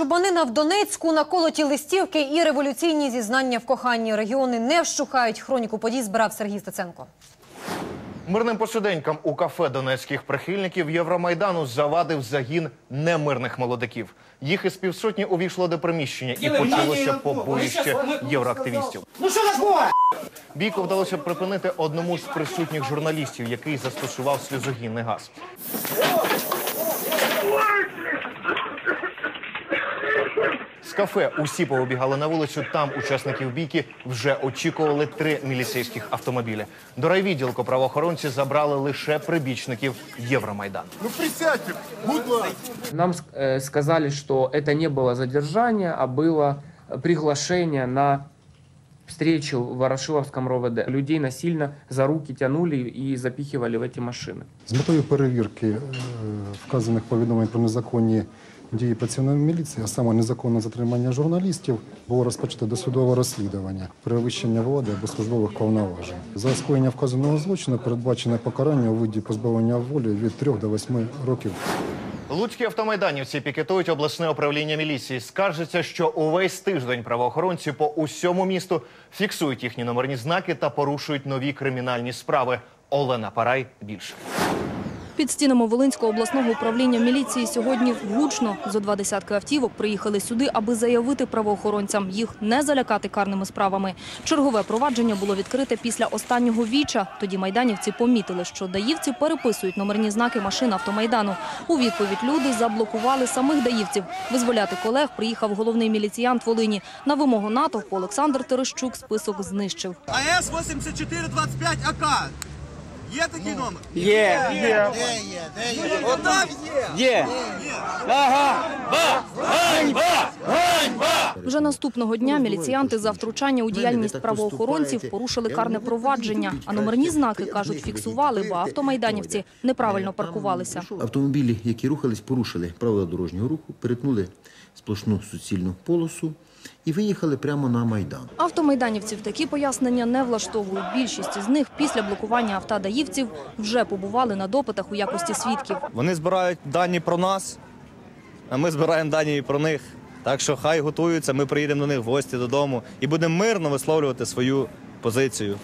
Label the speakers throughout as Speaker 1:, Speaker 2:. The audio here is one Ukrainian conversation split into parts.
Speaker 1: Чубанина в Донецьку, наколоті листівки і революційні зізнання в коханні. Регіони не вщухають. Хроніку подій збирав Сергій Стеценко.
Speaker 2: Мирним посиденькам у кафе донецьких прихильників Євромайдану завадив загін немирних молодиків. Їх із півсотні увійшло до приміщення і почалося побоїще євроактивістів.
Speaker 3: Ну що такое?
Speaker 2: Бійко вдалося припинити одному з присутніх журналістів, який застосував сльозогінний газ. З кафе усі повибігали на вулицю. Там учасників бійки вже очікували три міліцейських автомобілі. До райвідділку правоохоронці забрали лише прибічників Євромайдану.
Speaker 4: Ну присядьте, будь ласка.
Speaker 5: Нам э, сказали, что это не было задержание, а было приглашение на встречу в Ворошиловском РОВД. Людей насильно за руки тянули и запихивали в эти машины.
Speaker 6: З метою перевірки е, вказаних повідомлень про незаконні дії працівників міліції, а саме незаконне затримання журналістів, було розпочато досудове розслідування перевищення влади або службових повноважень. За скоєння вказаного злочину передбачене покарання у виді позбавлення волі від 3 до 8 років.
Speaker 2: Луцькі автомайданівці пікетують обласне управління міліції. Скаржаться, що увесь тиждень правоохоронці по усьому місту фіксують їхні номерні знаки та порушують нові кримінальні справи. Олена Парай більше.
Speaker 7: Під стінами Волинського обласного управління міліції сьогодні гучно. Зо два десятки автівок приїхали сюди, аби заявити правоохоронцям. Їх не залякати карними справами. Чергове провадження було відкрите після останнього віча. Тоді майданівці помітили, що даївці переписують номерні знаки машин автомайдану. У відповідь люди заблокували самих даївців. Визволяти колег приїхав головний міліціянт Волині. На вимогу натовпу Олександр Терещук список знищив.
Speaker 8: АЕС 8425 АК. Є такий номер?
Speaker 3: Є, є.
Speaker 8: Отак є.
Speaker 3: Є. Ага.
Speaker 7: Вже наступного дня міліціянти за втручання у діяльність правоохоронців порушили карне провадження. А номерні знаки, кажуть, фіксували, бо автомайданівці неправильно паркувалися.
Speaker 9: Автомобілі, які рухались, порушили правила дорожнього руху, перетнули сплошну суцільну полосу і виїхали прямо на Майдан.
Speaker 7: Автомайданівців такі пояснення не влаштовують. Більшість із них після блокування автодаївців вже побували на допитах у якості свідків.
Speaker 8: Вони збирають дані про нас, а ми збираємо дані про них. Так що хай готуються, ми приїдемо до них в гості додому і будемо мирно висловлювати свою позицію.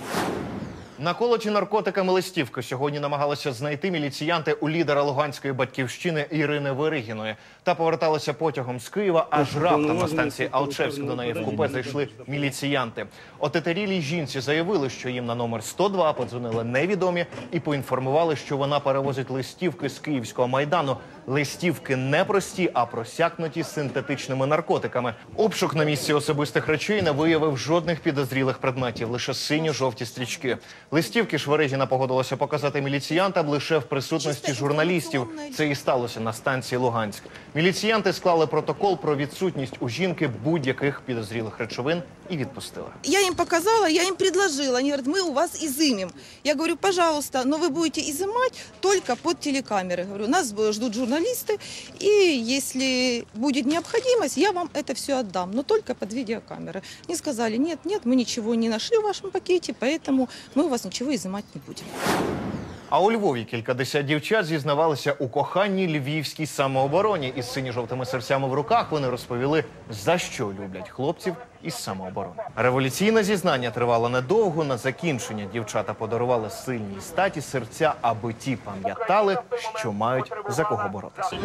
Speaker 2: Наколоті наркотиками листівки сьогодні намагалися знайти міліціянти у лідера Луганської батьківщини Ірини Виригіної. Та поверталися потягом з Києва, аж раптом на станції Алчевськ до неї в купе зайшли міліціянти. Отетерілій жінці заявили, що їм на номер 102 подзвонили невідомі і поінформували, що вона перевозить листівки з Київського майдану. Листівки не прості, а просякнуті синтетичними наркотиками. Обшук на місці особистих речей не виявив жодних підозрілих предметів, лише синьо-жовті стрічки. Листівки Шверегіна погодилася показати міліціянтам лише в присутності журналістів. Це і сталося на станції Луганськ. Міліціянти склали протокол про відсутність у жінки будь-яких підозрілих речовин і відпустили.
Speaker 10: Я им показала, я им предложила. Они говорят, мы у вас изымем. Я говорю, пожалуйста, но вы будете изымать только под телекамеры. Говорю, нас ждут журналисты, и если будет необходимость, я вам это все отдам, но только под видеокамеры. Они сказали, нет, нет, мы ничего не нашли в вашем пакете, поэтому мы у вас ничего изымать не будем.
Speaker 2: А у Львові кількадесят дівчат зізнавалися у коханні львівській самообороні. Із синьо-жовтими серцями в руках вони розповіли, за що люблять хлопців із самооборони. Революційне зізнання тривало недовго. На закінчення дівчата подарували сильній статі серця, аби ті пам'ятали, що мають за кого боротися.